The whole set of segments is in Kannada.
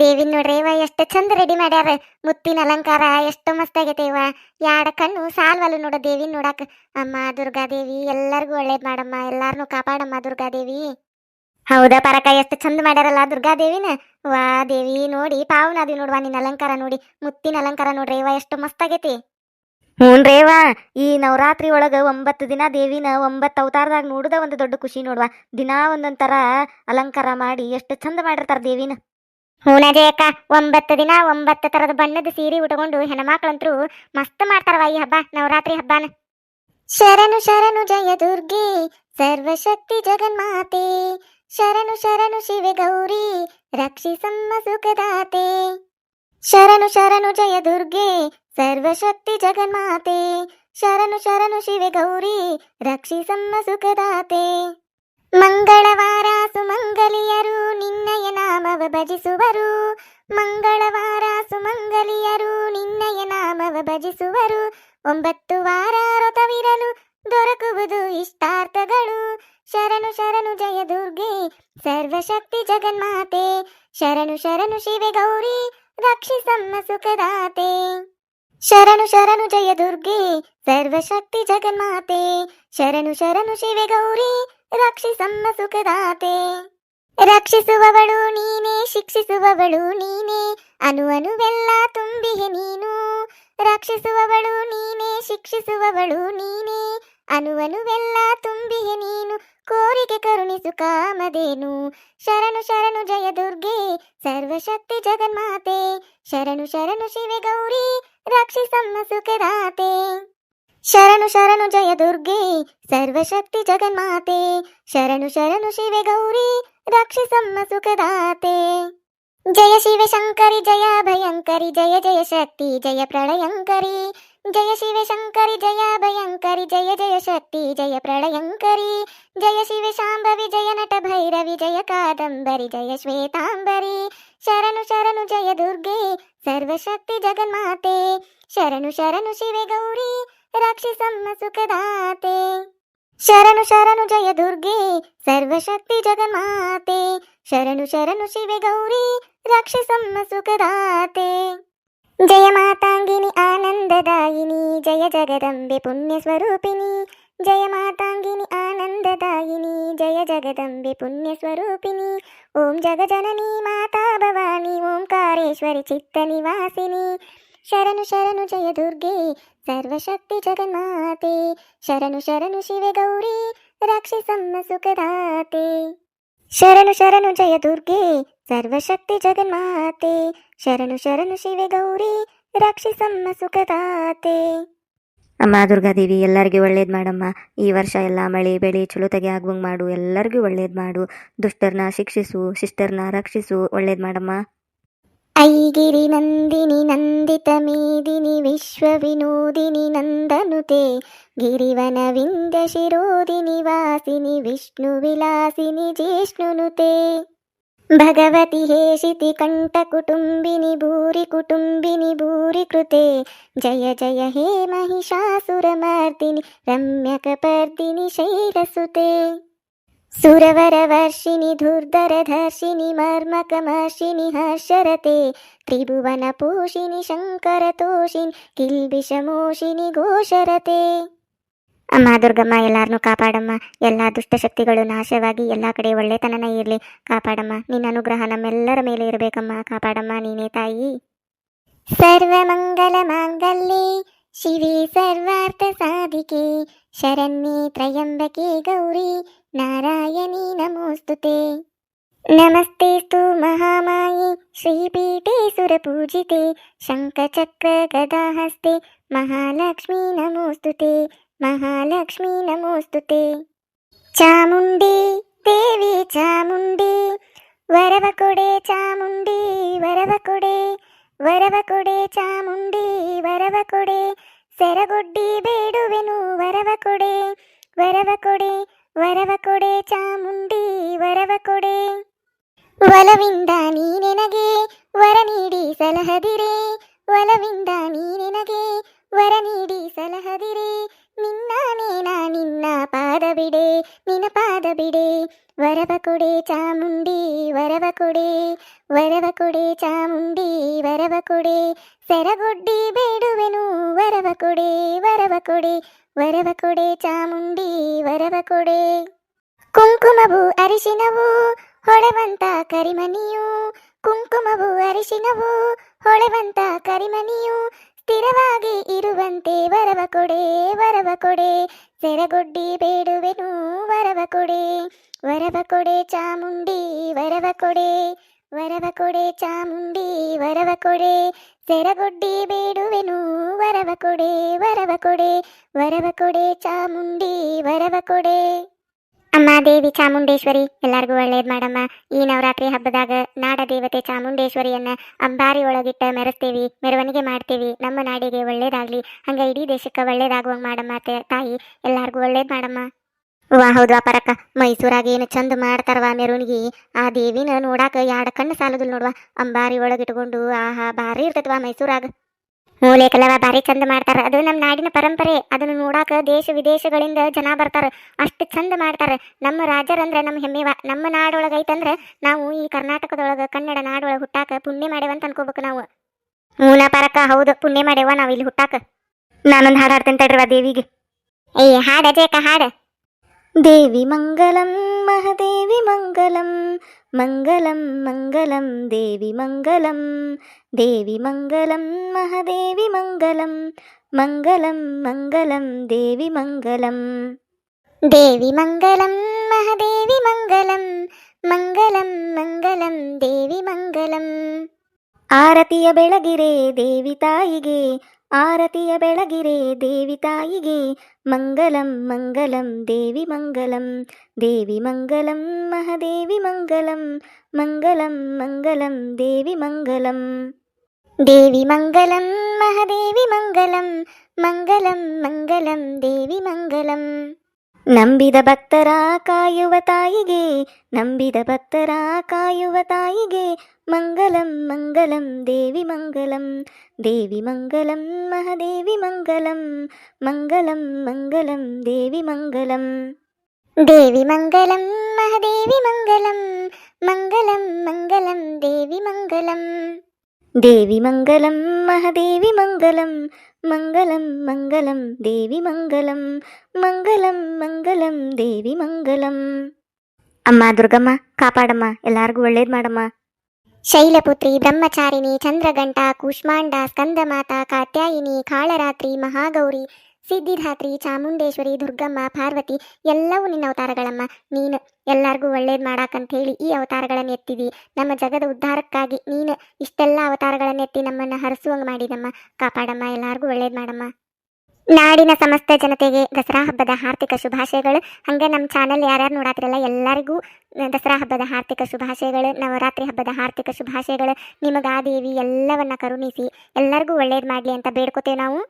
ದೇವಿನ ನೋಡ್ರಿ ಇವ ಎಷ್ಟು ಚಂದ ರೆಡಿ ಮಾಡ್ಯಾರ. ಮುತ್ತಿನ ಅಲಂಕಾರ ಎಷ್ಟು ಮಸ್ತ್ ಆಗೈತೆ ಇವ. ಯಾಡ ಕಣ್ಣು ಸಾಲ್ವಲ್ಲ ನೋಡ ದೇವಿ ನೋಡಾಕ. ಅಮ್ಮ ದುರ್ಗಾ ದೇವಿ, ಎಲ್ಲರಿಗೂ ಒಳ್ಳೇದ್ ಮಾಡಮ್ಮ, ಎಲ್ಲಾರನು ಕಾಪಾಡಮ್ಮ ದುರ್ಗಾ ದೇವಿ. ಹೌದಾ ಪರಕ ಎಷ್ಟು ಚಂದ ಮಾಡ್ಯಾರಲ್ಲ ದುರ್ಗಾದೇವಿನ ವಾ ದೇವಿ ನೋಡಿ ಪಾವನಾದಿ ನೋಡುವ, ನಿನ್ನ ಅಲಂಕಾರ ನೋಡಿ. ಮುತ್ತಿನ ಅಲಂಕಾರ ನೋಡ್ರಿ ಇವ, ಎಷ್ಟು ಮಸ್ತ್ ಆಗೈತಿ. ಹ್ಞೂನ್ರೇವ ಈ ನವರಾತ್ರಿ ಒಳಗ ಒಂಬತ್ತು ದಿನ ದೇವಿನ ಒಂಬತ್ತು ಅವತಾರದಾಗ ನೋಡುದ ಒಂದು ದೊಡ್ಡ ಖುಷಿ ನೋಡುವ. ದಿನಾ ಒಂದೊಂದು ಥರ ಅಲಂಕಾರ ಮಾಡಿ ಎಷ್ಟು ಚಂದ ಮಾಡಿರ್ತಾರೆ ದೇವಿನ. ಹೂನಜೆ ಅಕ್ಕ, ಒಂಬತ್ತು ದಿನ ಒಂಬತ್ತು ತರದ ಬಣ್ಣದ ಸೀರೆ ಉಟ್ಕೊಂಡು ಹೆಣ್ಮಕ್ಳಂತರೂ ಮಸ್ತ್ ಮಾಡ್ತಾರವ ಈ ಹಬ್ಬ, ನವರಾತ್ರಿ ಹಬ್ಬನ. ಶರಣು ಶರಣು ಜಯ ದುರ್ಗೆ, ಸರ್ವಶಕ್ತಿ ಜಗನ್ಮಾತೆ. ಶರಣು ಶರಣು ಶಿವೆ ಗೌರಿ ರಕ್ಷಿಸಮ್ಮ ಸುಖದಾತೆ. ಶರಣು ಶರಣು ಜಯ ದುರ್ಗೆ, ಸರ್ವಶಕ್ತಿ ಜಗನ್ಮಾತೆ. ಶರಣು ಶರಣು ಶಿವೆ ಗೌರಿ ರಕ್ಷಿಸಮ್ಮ ಸುಖದಾತೆ. ಮಂಗಳವಾರ ಸುಮಂಗಲಿಯರು, ನಿನ್ನಯ ನಾಮವ ಭಜಿಸುವರು. ಮಂಗಳವಾರ ಸುಮಂಗಲಿಯರು, ನಿನ್ನಯ ನಾಮವ ಭಜಿಸುವರು. ಒಂಬತ್ತು ವಾರ ವ್ರತವಿರಲು ದೊರಕುವುದು ಇಷ್ಟಾರ್ಥಗಳು. ಶರಣು ಶರಣು ಜಯ ದುರ್ಗೆ, ಸರ್ವಶಕ್ತಿ ಜಗನ್ಮಾತೆ. ಶರಣು ಶರಣು ಶಿವೆ ಗೌರಿ, ರಕ್ಷಿಸಮ್ಮ ಸುಖದಾತೆ. ಶರಣು ಶರಣು ಜಯ ದುರ್ಗೆ, ಸರ್ವಶಕ್ತಿ ಜಗನ್ಮಾತೆ. ಶರಣು ಶರಣು ಶಿವೆ ಗೌರಿ ರಕ್ಷಿಸಮ್ಮ ಸುಖದಾತೆ. ರಕ್ಷಿಸುವವಳು ನೀನೇ, ಶಿಕ್ಷಿಸುವವಳು ನೀನೇ, ಅನು ಅನುವೆಲ್ಲ ತುಂಬಿಹೆ ನೀನು. ರಕ್ಷಿಸುವವಳು ನೀನೇ, ಶಿಕ್ಷಿಸುವವಳು ನೀನೇ, ಅನು ಅನುವೆಲ್ಲ ತುಂಬಿಹೆ ನೀನು. ಕೋರಿಕೆ ಕರುಣಿಸು ಕಾಮದೇನು ಶರಣು ಶರಣು ಜಯ ದುರ್ಗೆ, ಸರ್ವಶಕ್ತಿ ಜಗನ್ಮಾತೆ. ಶರಣು ಶರಣು ಶಿವೆ ಗೌರಿ, ರಕ್ಷಿಸಮ್ಮ ಸುಖದಾತೆ. ಶರಣು ಶರಣು ಜಯ ದುರ್ಗೆ ಸರ್ವಶಕ್ತಿ ಜಗನ್ಮಾತೆ ಶರಣು ಶರಣು ಶಿವೆ ಗೌರಿ ರಕ್ಷಿಸಮ್ಮ ಸುಖದಾತೆ ಜಯ ಶಿವ ಶಂಕರಿ ಜಯ ಭಯಂಕರಿ ಜಯ ಜಯ ಶಕ್ತಿ ಜಯ ಪ್ರಳಯಂಕರಿ ಜಯ ಶಿವ ಶಂಕರಿ ಜಯ ಭಯಂಕರಿ ಜಯ ಜಯ ಶಕ್ತಿ ಜಯ ಪ್ರಳಯಂಕರಿ ಜಯ ಶಿವ ಶಾಂಭವಿ ಜಯ ನಟ ಭೈರವಿ ಜಯ ಕಾದಂಬರಿ ಜಯ ಶ್ವೇತಾಂಬರಿ ಶರಣು ಶರಣು ಜಯ ದುರ್ಗೆ ಸರ್ವಶಕ್ತಿ ಜಗನ್ಮಾತೆ ಶರಣು ಶರಣು ಶಿವೆ ಗೌರಿ ರಕ್ಷಿಸಮ್ಮ ಸುಖದಾತೆ. ಶರಣು ಶರಣು ಜಯ ದುರ್ಗೆ, ಸರ್ವಶಕ್ತಿ ಜಗನ್ಮಾತೆ. ಶರಣು ಶರಣು ಶಿವೆ ಗೌರಿ, ರಕ್ಷಿಸಮ್ಮ ಸುಖದಾತೆ. ಜಯ ಮಾತಾಂಗಿನಿ ಆನಂದದಾಯಿನಿ, ಜಯ ಜಗದಂಬೆ ಪುಣ್ಯ ಸ್ವರೂಪಿಣಿ. ಜಯ ಮಾತಾಂಗಿನಿ ಆನಂದದಾಯಿನಿ, ಜಯ ಜಗದಂಬೆ ಪುಣ್ಯ ಸ್ವರೂಪಿಣಿ. ಓಂ ಜಗಜನನಿ ಮಾತಾ ಭವಾನಿ, ಓಂಕಾರೇಶ್ವರಿ ಚಿತ್ತ ನಿವಾಸಿನಿ. ಶರಣು ಶರಣು ಜಯ ದುರ್ಗೆ, ಸರ್ವಶಕ್ತಿ ಜಗನ್ಮಾತೆ. ಶರಣು ಶರಣು ಶಿವೆ ಗೌರಿ, ರಕ್ಷಿಸಮ್ಮ ಸುಖದಾತೆ. ಶರಣು ಶರಣು ಜಯ ದುರ್ಗೆ, ಸರ್ವಶಕ್ತಿ ಜಗನ್ಮಾತೆ. ಶರಣು ಶರಣು ಶಿವೆ ಗೌರಿ, ರಕ್ಷಿಸಮ್ಮ ಸುಖದಾತೆ. ಅಮ್ಮ ದುರ್ಗಾದೇವಿ, ಎಲ್ಲರಿಗೂ ಒಳ್ಳೇದು ಮಾಡಮ್ಮ. ಈ ವರ್ಷ ಎಲ್ಲ ಮಳೆ, ಬೆಳೆ, ಚಲೋತೆಗೆ ಆಗುವಂಗೆ ಮಾಡು. ಎಲ್ಲರಿಗೂ ಒಳ್ಳೇದು ಮಾಡು. ದುಷ್ಟರನ್ನ ಶಿಕ್ಷಿಸು ಶಿಷ್ಟರನ್ನ ರಕ್ಷಿಸು. ಒಳ್ಳೇದು ಮಾಡಮ್ಮ. ఐగిరి నందిని నందిత మేదిని విశ్వ వినోదిని నందనుతే గిరివన వింద శిరోదిని వాసిని విష్ణు విలాసిని జిష్ణునుతే భగవతి హేషితి కంఠ కుటుంబిని భూరి కుటుంబిని భూరి కృతే జయ జయ హే మహిషాసురమర్దిని రమ్యకపర్దిని శైలసుతే ಸುರವರವರ್ಷಿಣಿ ಧೂರ್ಧರಧರ್ಷಿಣಿ ಮರ್ಮಕಮರ್ಷಿಣಿ ಹರ್ಷರತೆ, ತ್ರಿಭುವನ ಪೋಷಿಣಿ ಶಂಕರತೋಷಿಣಿ ಕಿಲ್ಬಿಷಮೋಷಿಣಿ ಘೋಷರತೆ. ಅಮ್ಮ ದುರ್ಗಮ್ಮ ಎಲ್ಲಾರನ್ನು ಕಾಪಾಡಮ್ಮ. ಎಲ್ಲ ದುಷ್ಟಶಕ್ತಿಗಳು ನಾಶವಾಗಿ ಎಲ್ಲ ಕಡೆ ಒಳ್ಳೆತನನ ಇರಲಿ. ಕಾಪಾಡಮ್ಮ. ನಿನ್ನ ಅನುಗ್ರಹ ನಮ್ಮೆಲ್ಲರ ಮೇಲೆ ಇರಬೇಕಮ್ಮ. ಕಾಪಾಡಮ್ಮ ನೀನೇ ತಾಯಿ. ಸರ್ವಮಂಗಲ ಮಾಂಗಲ್ಯೆ. शिवे सर्वार्थसाधिके शरण्ये त्र्यम्बके गौरी नारायणी नमोऽस्तु ते नमस्ते स्तु महामाये श्रीपीठे सुरपूजिते शङ्खचक्रगदाहस्ते महालक्ष्मी नमोऽस्तु ते महालक्ष्मी नमोऽस्तु ते चामुण्डी देवी चामुण्डी वरवकुडे चामुण्डी वरवकुडे ವರವ ಕೊಡೆ ಚಾಮುಂಡಿ, ವರವ ಕೊಡೆ ಸೆರಗೊಡ್ಡಿ ಬೇಡುವೆನು, ವರವ ಕೊಡೆ ವರವ ಕೊಡೆ ವರವ ಕೊಡೆ ಚಾಮುಂಡಿ, ವರವ ಕೊಡೆ. ಒಲವಿಂದ ನೀನೆನಗೆ ವರ ನೀಡಿ ಸಲಹದಿರೆ. ಒಲವಿಂದ ನೀನೆನಗೆ ವರ ನೀಡಿ ಸಲಹದಿರೆ. ನಿನ್ನ ನೇನ ನಿನ್ನ ಪಾದ ಬಿಡೆ ನಿನ್ನ ಪಾದ ಬಿಡೆ ವರವ ಕೊಡೆ ಚಾಮುಂಡಿ ವರವ ಕೊಡೆ ವರವ ಕೊಡೆ ಚಾಮುಂಡಿ ವರವ ಕೊಡೆ ಸೆರಗೊಡ್ಡಿ ಬೇಡುವೆನು ವರವ ಕೊಡೆ ವರವ ಕೊಡೆ ವರವ ಕೊಡೆ ಚಾಮುಂಡಿ ವರವ ಕೊಡೆ ಕುಂಕುಮವು ಅರಿಶಿನವು ಹೊಳೆವಂತ ಕರಿಮನಿಯು ಕುಂಕುಮವು ಅರಿಶಿನವು ಹೊಳೆವಂತ ಕರಿಮನಿಯು ಸ್ಥಿರವಾಗಿ ಇರುವಂತೆ ವರವ ಕೊಡೆ ವರವ ಕೊಡೆ. ಸೆರಗೊಡ್ಡಿ ಬೇಡುವೆನು, ವರವ ಕೊಡೆ. ವರವ ಕೊಡೆ ಚಾಮುಂಡಿ, ವರವ ಕೊಡೆ. ವರವ ಕೊಡೆ ಚಾಮುಂಡಿ, ವರವ ಕೊಡೆ. ಸೆರಗೊಡ್ಡಿ ಬೇಡುವೆನು, ವರವ ಕೊಡೆ ವರವ ಕೊಡೆ. ವರವ ಕೊಡೆ ಚಾಮುಂಡಿ, ವರವ ಕೊಡೆ. ಅಮ್ಮ, ದೇವಿ ಚಾಮುಂಡೇಶ್ವರಿ, ಎಲ್ಲರಿಗೂ ಒಳ್ಳೇದು ಮಾಡಮ್ಮ. ಈ ನವರಾತ್ರಿ ಹಬ್ಬದಾಗ ನಾಡ ದೇವತೆ ಚಾಮುಂಡೇಶ್ವರಿಯನ್ನ ಅಂಬಾರಿ ಒಳಗಿಟ್ಟ ಮೆರೆಸ್ತೇವಿ, ಮೆರವಣಿಗೆ ಮಾಡ್ತೇವಿ. ನಮ್ಮ ನಾಡಿಗೆ ಒಳ್ಳೇದಾಗ್ಲಿ. ಹಂಗ ಇಡೀ ದೇಶಕ್ಕೆ ಒಳ್ಳೇದಾಗುವಂಗ ಮಾಡಮ್ಮ ತಾಯಿ. ಎಲ್ಲಾರ್ಗೂ ಒಳ್ಳೇದು ಮಾಡಮ್ಮ. ವಾ, ಹೌದು ಪರಕ ಮೈಸೂರಾಗ ಏನು ಚಂದ ಮಾಡ್ತಾರವ ಮೆರವಣಿಗೆ? ಆ ದೇವಿನ ನೋಡಾಕ ಯಾಡ ಕಣ್ಣು ಸಾಲದಿಲ್ಲ ನೋಡ್ವಾ. ಅಂಬಾರಿ ಒಳಗಿಟ್ಕೊಂಡು ಆಹಾ, ಭಾರಿ ಇರ್ತೈತವ ಮೈಸೂರಾಗ. ಮೂಲೇಕಲವ ಭಾರಿ ಚಂದ ಮಾಡ್ತಾರ. ಅದು ನಮ್ಮ ನಾಡಿನ ಪರಂಪರೆ. ಅದನ್ನು ನೋಡಾಕ ದೇಶ ವಿದೇಶಗಳಿಂದ ಜನ ಬರ್ತಾರ. ಅಷ್ಟು ಚಂದ ಮಾಡ್ತಾರ. ನಮ್ಮ ರಾಜರಂದ್ರೆ, ನಮ್ಮ ಹೆಮ್ಮೆವ ನಮ್ಮ ನಾಡೊಳಗ ಐತಂದ್ರ ನಾವು ಈ ಕರ್ನಾಟಕದೊಳಗ, ಕನ್ನಡ ನಾಡೊಳಗ ಹುಟ್ಟಾಕ ಪುಣ್ಯ ಮಾಡ್ಯಾವಂತ ಅನ್ಕೋಬೇಕು ನಾವು. ಮೂಲ ಪರಕ ಹೌದು. ಪುಣ್ಯ ಮಾಡೇವ ನಾವು ಇಲ್ಲಿ ಹುಟ್ಟಾಕ. ನಾನೊಂದು ಹಾಡು ಹಾಡ್ತೇನೆ ತಡ್ರವ ದೇವಿಗೆ. ಏಯ್, ಹಾಡ ಜೇಕ ಹಾಡ. ದೇವಿ ಮಂಗಲಂ ಮಹದೇವಿ ಮಂಗಲಂ ಮಂಗಲಂ ಮಂಗಲಂ ದೇವಿ ಮಂಗಲಂ ದೇವಿ ಮಂಗಲಂ ಮಹದೇವಿ ಮಂಗಲಂ ಮಂಗಲಂ ಮಂಗಲಂ ದೇವಿ ಮಂಗಲಂ ದೇವಿ ಮಂಗಲಂ ಮಹದೇವಿ ಮಂಗಲಂ ಮಂಗಲಂ ಮಂಗಲಂ ದೇವಿ ಮಂಗಲಂ ಆರತಿಯ ಬೆಳಗಿರೆ ದೇವಿ ತಾಯಿಗೆ ಆರತಿಯ ಬೆಳಗಿರೆ ದೇವಿ ತಾಯಿಗೆ ಮಂಗಲಂ ಮಂಗಲಂ, ದೇವಿ ಮಂಗಲಂ ದೇವಿ ಮಂಗಲಂ, ಮಹದೇವಿ ಮಂಗಲಂ ಮಂಗಲಂ ಮಂಗಲಂ, ದೇವಿ ಮಂಗಲಂ. ದೇವಿ ಮಂಗಲಂ, ಮಹದೇವಿ ಮಂಗಲಂ ಮಂಗಲಂ ಮಂಗಲಂ, ದೇವಿ ಮಂಗಲಂ. ನಂಬಿದ ಭಕ್ತರ ಕಾಯುವ ತಾಯಿಗೆ, ನಂಬಿದ ಭಕ್ತರ ಕಾಯುವ ತಾಯಿಗೆ ಮಂಗಲಂ ಮಂಗಲಂ ದೇವಿ ಮಂಗಲಂ ದೇವಿ ಮಂಗಲಂ ಮಹದೇವಿ ಮಂಗಲಂ ಮಂಗಲಂ ಮಂಗಲಂ ದೇವಿ ಮಂಗಲಂ ದೇವಿ ಮಂಗಲಂ ಮಹದೇವಿ ಮಂಗಲಂ ಮಂಗಲಂ ಮಂಗಲಂ ದೇವಿ ಮಂಗಲಂ ದೇವಿ ಮಂಗಲಂ ಮಹದೇವಿ ಮಂಗಲಂ ಮಂಗಲಂ ಮಂಗಲಂ ದೇವಿ ಮಂಗಲಂ ಮಂಗಲಂ ಮಂಗಲಂ ದೇವಿ ಮಂಗಲಂ ಅಮ್ಮ ದುರ್ಗಮ್ಮ ಕಾಪಾಡಮ್ಮ ಎಲ್ಲಾರ್ಗೂ ಒಳ್ಳೇದ್ ಮಾಡಮ್ಮ ಶೈಲಪುತ್ರಿ, ಬ್ರಹ್ಮಚಾರಿಣಿ ಚಂದ್ರಗಂಟ ಕೂಷ್ಮಾಂಡ, ಸ್ಕಂದಮಾತ, ಕಾತ್ಯಾಯಿನಿ, ಕಾಳರಾತ್ರಿ, ಮಹಾಗೌರಿ, ಸಿದ್ಧಿಧಾತ್ರಿ, ಚಾಮುಂಡೇಶ್ವರಿ, ದುರ್ಗಮ್ಮ, ಪಾರ್ವತಿ ಎಲ್ಲವೂ ನಿನ್ನ ಅವತಾರಗಳಮ್ಮ. ನೀನು ಎಲ್ಲರಿಗೂ ಒಳ್ಳೇದು ಮಾಡಾಕಂತ ಹೇಳಿ ಈ ಅವತಾರಗಳನ್ನು ಎತ್ತಿದಿ. ನಮ್ಮ ಜಗದ ಉದ್ಧಾರಕ್ಕಾಗಿ ನೀನು ಇಷ್ಟೆಲ್ಲ ಅವತಾರಗಳನ್ನು ಎತ್ತಿ ನಮ್ಮನ್ನು ಹರಸುವಂಗೆ ಮಾಡಿದಮ್ಮ. ಕಾಪಾಡಮ್ಮ, ಎಲ್ಲರಿಗೂ ಒಳ್ಳೇದು ಮಾಡಮ್ಮ. ನಾಡಿನ ಸಮಸ್ತ ಜನತೆಗೆ ದಸರಾ ಹಬ್ಬದ ಹಾರ್ದಿಕ ಶುಭಾಶಯಗಳು. ಹಂಗೆ ನಮ್ಮ ಚಾನಲ್ ಯಾರ್ಯಾರು ನೋಡಾತಿರಲ್ಲ, ಎಲ್ಲರಿಗೂ ದಸರಾ ಹಬ್ಬದ ಹಾರ್ದಿಕ ಶುಭಾಶಯಗಳು, ನವರಾತ್ರಿ ಹಬ್ಬದ ಹಾರ್ದಿಕ ಶುಭಾಶಯಗಳು. ನಿಮಗಾ ದೇವಿ ಎಲ್ಲವನ್ನ ಕರುಣಿಸಿ, ಎಲ್ಲರಿಗೂ ಒಳ್ಳೇದು ಮಾಡಲಿ ಅಂತ ಬೇಡ್ಕೋತೇವೆ ನಾವು.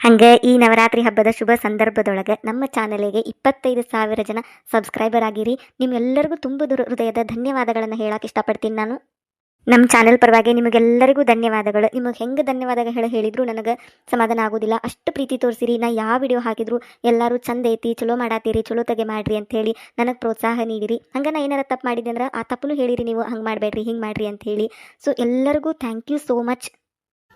ಹಂಗೆ ಈ ನವರಾತ್ರಿ ಹಬ್ಬದ ಶುಭ ಸಂದರ್ಭದೊಳಗೆ ನಮ್ಮ ಚಾನಲಿಗೆ ಇಪ್ಪತ್ತೈದು ಸಾವಿರ ಜನ ಸಬ್ಸ್ಕ್ರೈಬರ್ ಆಗಿರಿ. ನಿಮ್ಮೆಲ್ಲರಿಗೂ ತುಂಬ ಹೃದಯದ ಧನ್ಯವಾದಗಳನ್ನು ಹೇಳಕ್ಕೆ ಇಷ್ಟಪಡ್ತೀನಿ ನಾನು. ನಮ್ಮ ಚಾನೆಲ್ ಪರವಾಗಿ ನಿಮಗೆಲ್ಲರಿಗೂ ಧನ್ಯವಾದಗಳು. ನಿಮಗೆ ಹೆಂಗೆ ಧನ್ಯವಾದ ಹೇಳಿ ಹೇಳಿದ್ರು ನನಗೆ ಸಮಾಧಾನ ಆಗೋದಿಲ್ಲ. ಅಷ್ಟು ಪ್ರೀತಿ ತೋರಿಸಿರಿ. ನಾ ಯಾವ ವಿಡಿಯೋ ಹಾಕಿದ್ರು ಎಲ್ಲರೂ ಚಂದ ಐತಿ, ಚಲೋ ಮಾಡಾತೀರಿ, ಚಲೋ ತೆಗೆ ಮಾಡ್ರಿ ಅಂತ ಹೇಳಿ ನನಗೆ ಪ್ರೋತ್ಸಾಹ ನೀಡಿರಿ. ಹಂಗೆ ನಾ ಏನಾರ ತಪ್ಪು ಮಾಡಿದೆ ಅಂದ್ರೆ ಆ ತಪ್ಪನ್ನು ಹೇಳಿರಿ ನೀವು. ಹಂಗೆ ಮಾಡಬೇಡ್ರಿ, ಹಿಂಗೆ ಮಾಡ್ರಿ ಅಂತ ಹೇಳಿ. ಸೊ ಎಲ್ಲರಿಗೂ ಥ್ಯಾಂಕ್ ಯು ಸೋ ಮಚ್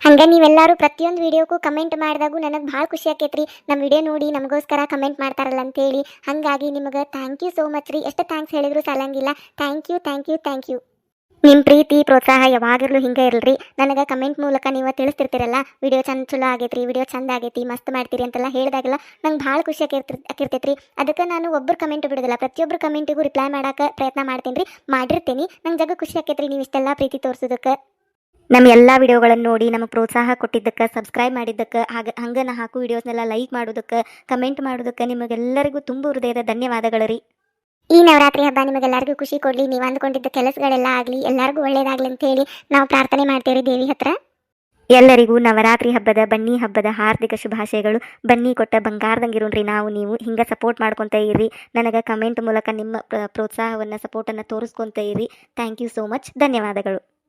ಹಂಗೆ ನೀವೆಲ್ಲರೂ ಪ್ರತಿಯೊಂದು ವಿಡಿಯೋಕ್ಕೂ ಕಮೆಂಟ್ ಮಾಡಿದಾಗೂ ನನಗೆ ಭಾಳ ಖುಷಿ ಆಕೈತ್ರಿ. ನಮ್ಮ ವಿಡಿಯೋ ನೋಡಿ ನಮಗೋಸ್ಕರ ಕಮೆಂಟ್ ಮಾಡ್ತಾರಲ್ಲ ಅಂತೇಳಿ ಹಾಗಾಗಿ ನಿಮಗೆ ಥ್ಯಾಂಕ್ ಯು ಸೋ ಮಚ್ ರೀ. ಎಷ್ಟು ಥ್ಯಾಂಕ್ಸ್ ಹೇಳಿದ್ರು ಸಾಲಂಗಿಲ್ಲ. Thank you thank you thank you ನಿಮ್ಮ ಪ್ರೀತಿ ಪ್ರೋತ್ಸಾಹ ಯಾವಾಗಲೂ ಹಿಂಗೆ ಇರಲ್ರಿ. ನನಗೆ ಕಮೆಂಟ್ ಮೂಲಕ ನೀವು ತಿಳಿಸ್ತಿರ್ತೀರಲ್ಲ, ವಿಡಿಯೋ ಚಂದ ಚಲೋ ಆಗೈತ್ರಿ, ವಿಡಿಯೋ ಚಂದ ಆಗೈತಿ, ಮಸ್ತ್ ಮಾಡ್ತೀರಿ ಅಂತೆಲ್ಲ ಹೇಳಿದಾಗೆಲ್ಲ ನಂಗೆ ಭಾಳ ಖುಷಿ ಆಗಿರ್ತಿರ್ ರೀ ಅದಕ್ಕೆ ನಾನು ಒಬ್ಬರು ಕಮೆಂಟ್ ಬಿಡೋದಿಲ್ಲ ಪ್ರತಿಯೊಬ್ಬರು ಕಮೆಂಟಿಗೂ ರಿಪ್ಲೈ ಮಾಡೋಕೆ ಪ್ರಯತ್ನ ಮಾಡ್ತೀನಿ ರೀ ಮಾಡಿರ್ತೀನಿ, ನಂಗೆ ಜಗ ಖುಷಿ ಆಕೈತ್ರಿ ನೀವು ಇಷ್ಟೆಲ್ಲ ಪ್ರೀತಿ ತೋರಿಸೋದಕ್ಕೆ. ನಮ್ಮ ಎಲ್ಲ ವಿಡಿಯೋಗಳನ್ನು ನೋಡಿ, ನಮಗೆ ಪ್ರೋತ್ಸಾಹ ಕೊಟ್ಟಿದ್ದಕ್ಕೆ ಸಬ್ಸ್ಕ್ರೈಬ್ ಮಾಡಿದ್ದಕ್ಕೆ, ಹಾಗೆ ಹಂಗೆ ನಾ ಹಾಕು ವಿಡಿಯೋಸ್ನೆಲ್ಲ ಲೈಕ್ ಮಾಡೋದಕ್ಕೆ ಕಮೆಂಟ್ ಮಾಡೋದಕ್ಕೆ, ನಿಮಗೆಲ್ಲರಿಗೂ ತುಂಬ ಹೃದಯದ ಧನ್ಯವಾದಗಳು ರೀ ಈ ನವರಾತ್ರಿ ಹಬ್ಬ ನಿಮಗೆಲ್ಲರಿಗೂ ಖುಷಿ ಕೊಡಲಿ. ನೀವು ಅಂದ್ಕೊಂಡಿದ್ದ ಕೆಲಸಗಳೆಲ್ಲ ಆಗಲಿ ಎಲ್ಲರಿಗೂ ಒಳ್ಳೇದಾಗಲಿ ಅಂತ ಹೇಳಿ ನಾವು ಪ್ರಾರ್ಥನೆ ಮಾಡ್ತೇವೆ ದೇವಿ ಹತ್ರ. ಎಲ್ಲರಿಗೂ ನವರಾತ್ರಿ ಹಬ್ಬದ ಬನ್ನಿ ಹಬ್ಬದ ಹಾರ್ದಿಕ ಶುಭಾಶಯಗಳು. ಬನ್ನಿ ಕೊಟ್ಟ ಬಂಗಾರದಂಗಿರೋನ್ರಿ ನಾವು ನೀವು ಹಿಂಗೆ ಸಪೋರ್ಟ್ ಮಾಡ್ಕೊತ ಇರ್ರಿ. ನನಗೆ ಕಮೆಂಟ್ ಮೂಲಕ ನಿಮ್ಮ ಪ್ರ- ಪ್ರೋತ್ಸಾಹವನ್ನು ಸಪೋರ್ಟನ್ನು ತೋರಿಸ್ಕೊತ ಇರ್ರಿ. ಥ್ಯಾಂಕ್ ಯು ಸೋ ಮಚ್ ಧನ್ಯವಾದಗಳು.